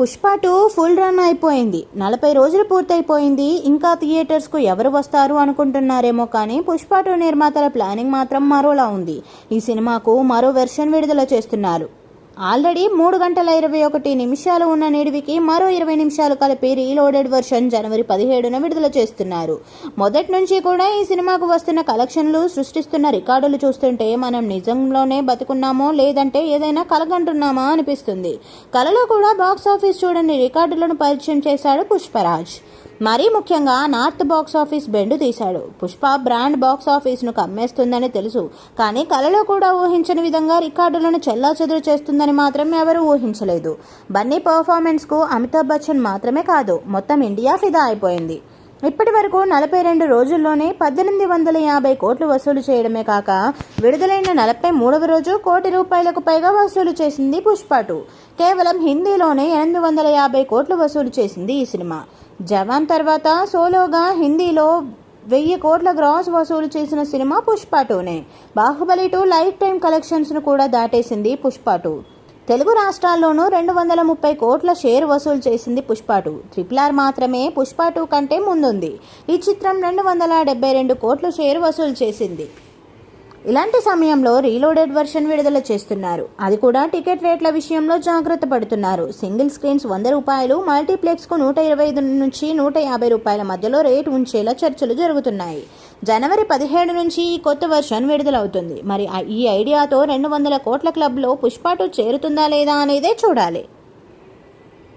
Pushpa two full run అయిపోయింది. నలభై రోజులు పూర్తయిపోయింది. ఇంకా థియేటర్స్కు ఎవరు వస్తారు అనుకుంటున్నారేమో కానీ పుష్ప టూ నిర్మాతల ప్లానింగ్ మాత్రం మరోలా ఉంది. ఈ సినిమాకు మరో వెర్షన్ విడుదల చేస్తున్నారు. ఆల్రెడీ మూడు గంటల ఇరవై ఒకటి నిమిషాలు ఉన్న నిడివికి మరో ఇరవై నిమిషాలు కలిపి రీలోడెడ్ వర్షన్ జనవరి పదిహేడున విడుదల చేస్తున్నారు. మొదటి నుంచి కూడా ఈ సినిమాకు వస్తున్న కలెక్షన్లు సృష్టిస్తున్న రికార్డులు చూస్తుంటే మనం నిజంలోనే బతుకున్నామో లేదంటే ఏదైనా కలగంటున్నామా అనిపిస్తుంది. కలలో కూడా బాక్స్ ఆఫీస్ చూడని రికార్డులను పరిచయం చేశాడు పుష్పరాజ్. మరీ ముఖ్యంగా నార్త్ బాక్స్ ఆఫీస్ బెండు తీశాడు. పుష్ప బ్రాండ్ బాక్స్ ఆఫీస్ను కమ్మేస్తుందని తెలుసు. కానీ కలలో కూడా ఊహించని విధంగా రికార్డులను చెల్లాచెదురు చేస్తుందని మాత్రం ఎవరూ ఊహించలేదు. బన్నీ పర్ఫార్మెన్స్కు అమితాబ్ బచ్చన్ మాత్రమే కాదు మొత్తం ఇండియా ఫిదా అయిపోయింది. ఇప్పటి వరకు నలభై రెండు రోజుల్లోనే పద్దెనిమిది వందల యాభై కోట్లు వసూలు చేయడమే కాక విడుదలైన నలభై మూడవ రోజు కోటి రూపాయలకు పైగా వసూలు చేసింది పుష్ప టూ. కేవలం హిందీలోనే ఎనిమిది వందల యాభై కోట్లు వసూలు చేసింది ఈ సినిమా. జవాన్ తర్వాత సోలోగా హిందీలో వెయ్యి కోట్ల గ్రాస్ వసూలు చేసిన సినిమా పుష్ప టూనే. బాహుబలి టూ లైఫ్ టైం కలెక్షన్స్ను కూడా దాటేసింది పుష్ప టూ. తెలుగు రాష్ట్రాల్లోనూ రెండు వందల ముప్పై కోట్ల షేర్ వసూలు చేసింది పుష్ప టూ. ట్రిపుల్ ఆర్ మాత్రమే పుష్ప టూ కంటే ముందుంది. ఈ చిత్రం రెండు వందల డెబ్బై రెండు కోట్లు షేర్ వసూలు చేసింది. ఇలాంటి సమయంలో రీలోడెడ్ వర్షన్ విడుదల చేస్తున్నారు. అది కూడా టికెట్ రేట్ల విషయంలో జాగ్రత్త పడుతున్నారు. సింగిల్ స్క్రీన్స్ వంద రూపాయలు మల్టీప్లెక్స్కు నూట ఇరవై ఐదు నుంచి నూట యాభై రూపాయల మధ్యలో రేటు ఉంచేలా చర్చలు జరుగుతున్నాయి. జనవరి పదిహేడు నుంచి ఈ కొత్త వర్షన్ విడుదలవుతుంది. మరి ఈ ఐడియాతో రెండు వందల కోట్ల క్లబ్లో పుష్పాటు చేరుతుందా లేదా అనేదే చూడాలి.